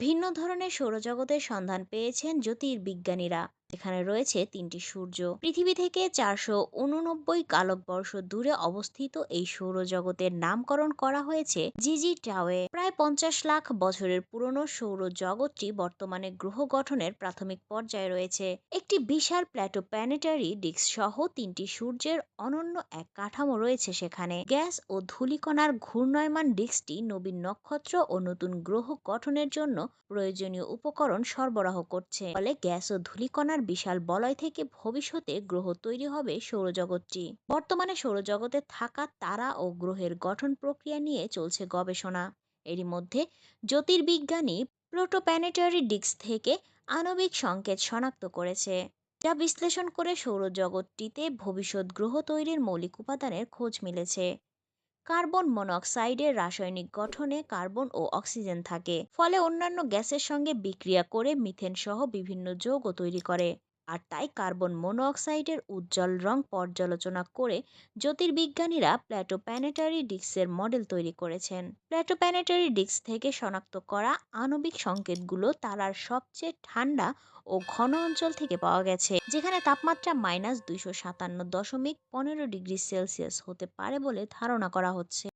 ভিন্ন ধরনের সৌরজগতের সন্ধান পেয়েছেন জ্যোতির্বিজ্ঞানীরা। যেখানে রয়েছে তিনটি সূর্য। পৃথিবী থেকে চারশো উননব্বই আলোকবর্ষ দূরে অবস্থিত এই সৌরজগতের নামকরণ করা হয়েছে জিজি টাওয়ে প্রায় পঞ্চাশ লাখ বছরের পুরনো সৌরজগৎটি বর্তমানে গ্রহ গঠনের প্রাথমিক পর্যায়ে রয়েছে। একটি বিশাল প্ল্যাটো প্ল্যানেটারি ডিস্ক সহ তিনটি সূর্যের অনন্য এক কাঠামো রয়েছে সেখানে। গ্যাস ও ধূলিকণার ঘূর্ণয়মান ডিস্কটি নবীন নক্ষত্র ও নতুন গ্রহ গঠনের জন্য প্রয়োজনীয় উপকরণ সরবরাহ করছে। ফলে গ্যাস ও ধূলিকণার বিশাল বলয় থেকে ভবিষ্যতে গ্রহ তৈরি হবে সৌরজগৎটি। বর্তমানে সৌরজগতে থাকা তারা ও গ্রহের গঠন প্রক্রিয়া নিয়ে চলছে গবেষণা। এরই মধ্যে জ্যোতির্বিজ্ঞানী প্রোটোপ্যানেটারি ডিস্ক থেকে আণবিক সংকেত শনাক্ত করেছে, যা বিশ্লেষণ করে সৌরজগৎটিতে ভবিষ্যৎ গ্রহ তৈরির মৌলিক উপাদানের খোঁজ মিলেছে। কার্বন মনোক্সাইডের রাসায়নিক গঠনে কার্বন ও অক্সিজেন থাকে, ফলে অন্যান্য গ্যাসের সঙ্গে বিক্রিয়া করে মিথেন সহ বিভিন্ন যৌগ তৈরি করে। আর তাই কার্বন মনোঅক্সাইডের উজ্জ্বল রং পর্যালোচনা করে জ্যোতির্বিজ্ঞানীরা প্ল্যাটো প্ল্যাটোপ্যানেটারি ডিস্কের মডেল তৈরি করেছেন। প্ল্যাটো প্ল্যাটোপ্যানেটারি ডিস্ক থেকে শনাক্ত করা আণবিক সংকেতগুলো তারার সবচেয়ে ঠান্ডা ও ঘন অঞ্চল থেকে পাওয়া গেছে, যেখানে তাপমাত্রা মাইনাস দুইশো সাতান্ন দশমিক পনেরো ডিগ্রি সেলসিয়াস হতে পারে বলে ধারণা করা হচ্ছে।